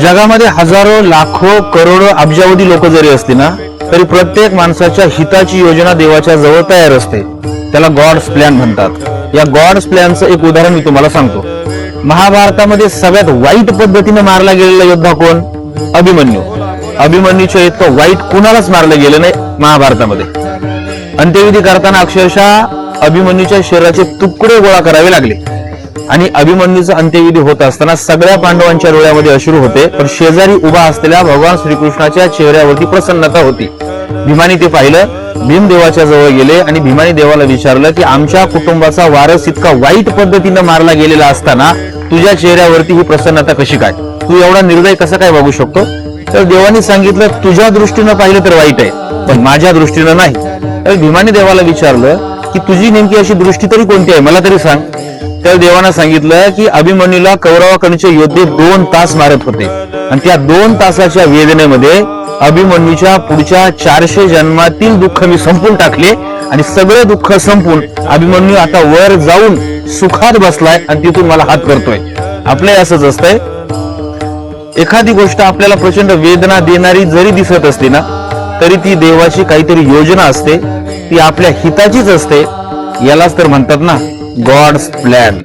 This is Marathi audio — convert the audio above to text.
जगामध्ये हजारो लाखो करोडो अब्जावधी लोक जरी असली ना तरी प्रत्येक माणसाच्या हिताची योजना देवाच्या जवळ तयार असते. त्याला गॉड्स प्लॅन म्हणतात. या गॉड्स प्लॅनचं एक उदाहरण मी तुम्हाला सांगतो. महाभारतामध्ये सगळ्यात वाईट पद्धतीने मारला गेलेला योद्धा कोण? अभिमन्यू. अभिमन्यूच्या इतकं वाईट कुणालाच मारलं गेलं नाही महाभारतामध्ये. अंत्यविधी करताना अक्षरशः अभिमन्यूच्या शरीराचे तुकडे गोळा करावे लागले. आणि अभिमन्यूचा अंत्यविधी होत असताना सगळ्या पांडवांच्या डोळ्यामध्ये अश्रू होते पण शेजारी उभा असलेल्या भगवान श्रीकृष्णाच्या चेहऱ्यावरती प्रसन्नता होती. भीमाने ते पाहिलं भीमदेवाच्या जवळ गेले आणि भीमाने देवाला विचारलं की आमच्या कुटुंबाचा वारस इतका वाईट पद्धतीनं मारला गेलेला असताना तुझ्या चेहऱ्यावरती ही प्रसन्नता कशी काय? तू एवढा निर्दय कसा काय बघू शकतो? तर देवाने सांगितलं तुझ्या दृष्टीनं पाहिलं तर वाईट आहे पण माझ्या दृष्टीनं नाही. तर भीमाने देवाला विचारलं की तुझी नेमकी अशी दृष्टी तरी कोणती आहे? मला तरी सांग. तर देवानं सांगितलं की अभिमन्यूला कौरवाकडचे योद्धे दोन तास मारत होते. आणि त्या दोन तासाच्या वेदनेमध्ये अभिमन्यूच्या पुढच्या चारशे जन्मातील दुःख मी संपून टाकले आणि सगळे दुःख संपून अभिमन्यू आता वर जाऊन सुखात बसलाय आणि तिथून मला हात करतोय. आपलंही असंच असतंय. एखादी गोष्ट आपल्याला प्रचंड वेदना देणारी जरी दिसत असली ना तरी ती देवाची काहीतरी योजना असते. ती आपल्या हिताचीच असते. यालाच तर म्हणतात ना गॉड्स प्लॅन